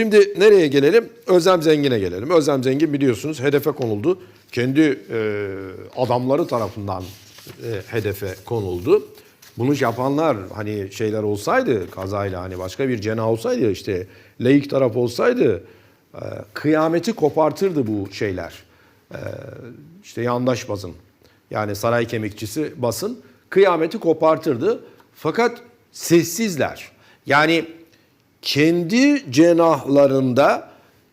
Şimdi nereye gelelim? Özlem Zengin'e gelelim. Özlem Zengin biliyorsunuz hedefe konuldu. Kendi e, adamları tarafından e, hedefe konuldu. Bunu yapanlar hani şeyler olsaydı kazayla hani başka bir cenah olsaydı işte laik taraf olsaydı e, kıyameti kopartırdı bu şeyler. E, işte yandaş basın yani saray kemikçisi basın kıyameti kopartırdı. Fakat sessizler. Yani kendi cenahlarında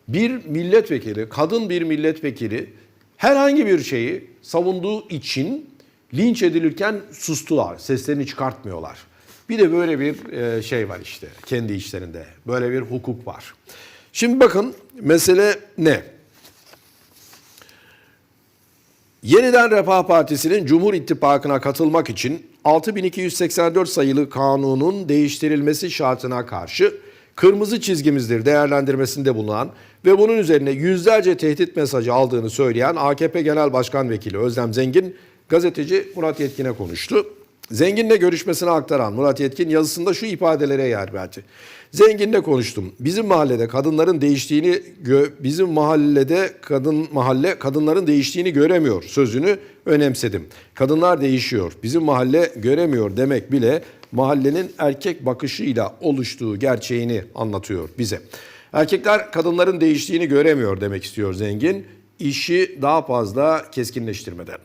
bir milletvekili, kadın bir milletvekili herhangi bir şeyi savunduğu için linç edilirken sustular, seslerini çıkartmıyorlar. Bir de böyle bir e, şey var işte kendi işlerinde. Böyle bir hukuk var. Şimdi bakın mesele ne? Yeniden Refah Partisi'nin Cumhur İttifakı'na katılmak için 6284 sayılı kanunun değiştirilmesi şartına karşı kırmızı çizgimizdir değerlendirmesinde bulunan ve bunun üzerine yüzlerce tehdit mesajı aldığını söyleyen AKP Genel Başkan Vekili Özlem Zengin gazeteci Murat Yetkin'e konuştu. Zengin'le görüşmesini aktaran Murat Yetkin yazısında şu ifadelere yer verdi. Zengin'le konuştum. Bizim mahallede kadınların değiştiğini bizim mahallede kadın mahalle kadınların değiştiğini göremiyor sözünü önemsedim. Kadınlar değişiyor. Bizim mahalle göremiyor demek bile mahallenin erkek bakışıyla oluştuğu gerçeğini anlatıyor bize. Erkekler kadınların değiştiğini göremiyor demek istiyor Zengin. İşi daha fazla keskinleştirmeden.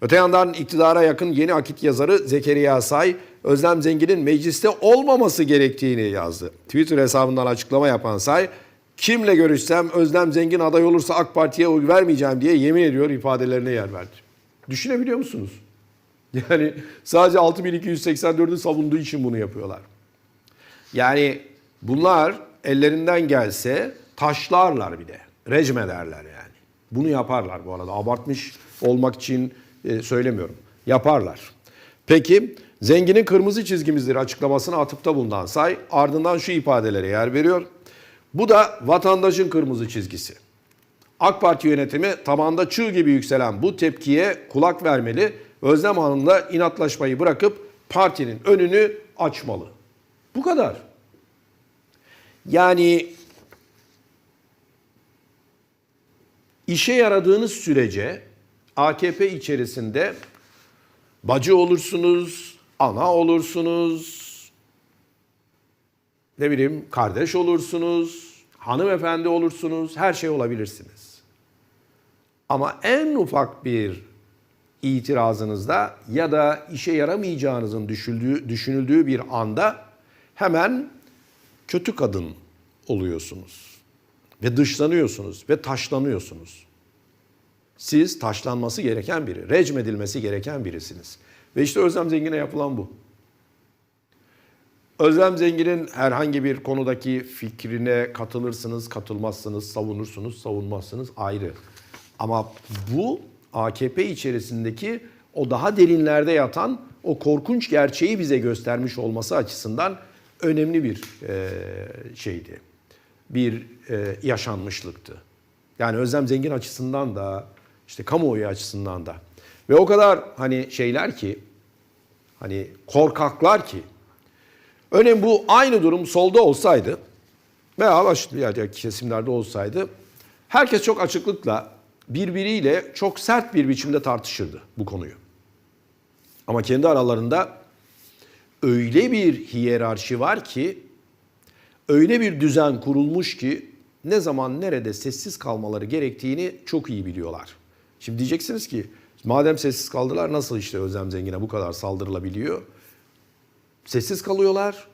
Öte yandan iktidara yakın yeni akit yazarı Zekeriya Say, Özlem Zengin'in mecliste olmaması gerektiğini yazdı. Twitter hesabından açıklama yapan Say, kimle görüşsem Özlem Zengin aday olursa AK Parti'ye oy vermeyeceğim diye yemin ediyor ifadelerine yer verdi. Düşünebiliyor musunuz? Yani sadece 6284'ü savunduğu için bunu yapıyorlar. Yani bunlar ellerinden gelse taşlarlar bir de. Recm ederler yani. Bunu yaparlar bu arada. Abartmış olmak için e, söylemiyorum. Yaparlar. Peki zenginin kırmızı çizgimizdir açıklamasına atıfta bulunan say ardından şu ifadelere yer veriyor. Bu da vatandaşın kırmızı çizgisi. AK Parti yönetimi tabanda çığ gibi yükselen bu tepkiye kulak vermeli. Özlem Hanım'la inatlaşmayı bırakıp partinin önünü açmalı. Bu kadar. Yani işe yaradığınız sürece AKP içerisinde bacı olursunuz, ana olursunuz, ne bileyim kardeş olursunuz, hanımefendi olursunuz, her şey olabilirsiniz. Ama en ufak bir itirazınızda ya da işe yaramayacağınızın düşünüldüğü, düşünüldüğü bir anda hemen kötü kadın oluyorsunuz. Ve dışlanıyorsunuz ve taşlanıyorsunuz. Siz taşlanması gereken biri, recmedilmesi gereken birisiniz. Ve işte Özlem Zengin'e yapılan bu. Özlem Zengin'in herhangi bir konudaki fikrine katılırsınız, katılmazsınız, savunursunuz, savunmazsınız ayrı. Ama bu AKP içerisindeki o daha derinlerde yatan o korkunç gerçeği bize göstermiş olması açısından önemli bir e, şeydi. Bir e, yaşanmışlıktı. Yani Özlem Zengin açısından da işte kamuoyu açısından da. Ve o kadar hani şeyler ki hani korkaklar ki Örneğin bu aynı durum solda olsaydı veya başka kesimlerde olsaydı herkes çok açıklıkla birbiriyle çok sert bir biçimde tartışırdı bu konuyu. Ama kendi aralarında öyle bir hiyerarşi var ki öyle bir düzen kurulmuş ki ne zaman nerede sessiz kalmaları gerektiğini çok iyi biliyorlar. Şimdi diyeceksiniz ki madem sessiz kaldılar nasıl işte Özlem Zengin'e bu kadar saldırılabiliyor? Sessiz kalıyorlar.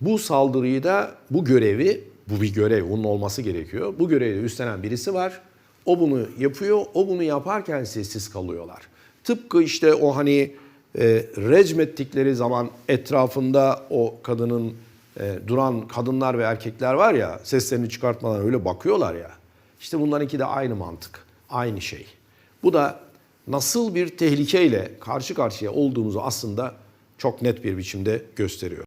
Bu saldırıyı da bu görevi, bu bir görev, bunun olması gerekiyor. Bu görevi üstlenen birisi var. O bunu yapıyor. O bunu yaparken sessiz kalıyorlar. Tıpkı işte o hani e, recmettikleri zaman etrafında o kadının e, duran kadınlar ve erkekler var ya seslerini çıkartmadan öyle bakıyorlar ya. İşte bunlarınki de aynı mantık, aynı şey. Bu da nasıl bir tehlikeyle karşı karşıya olduğumuzu aslında çok net bir biçimde gösteriyor.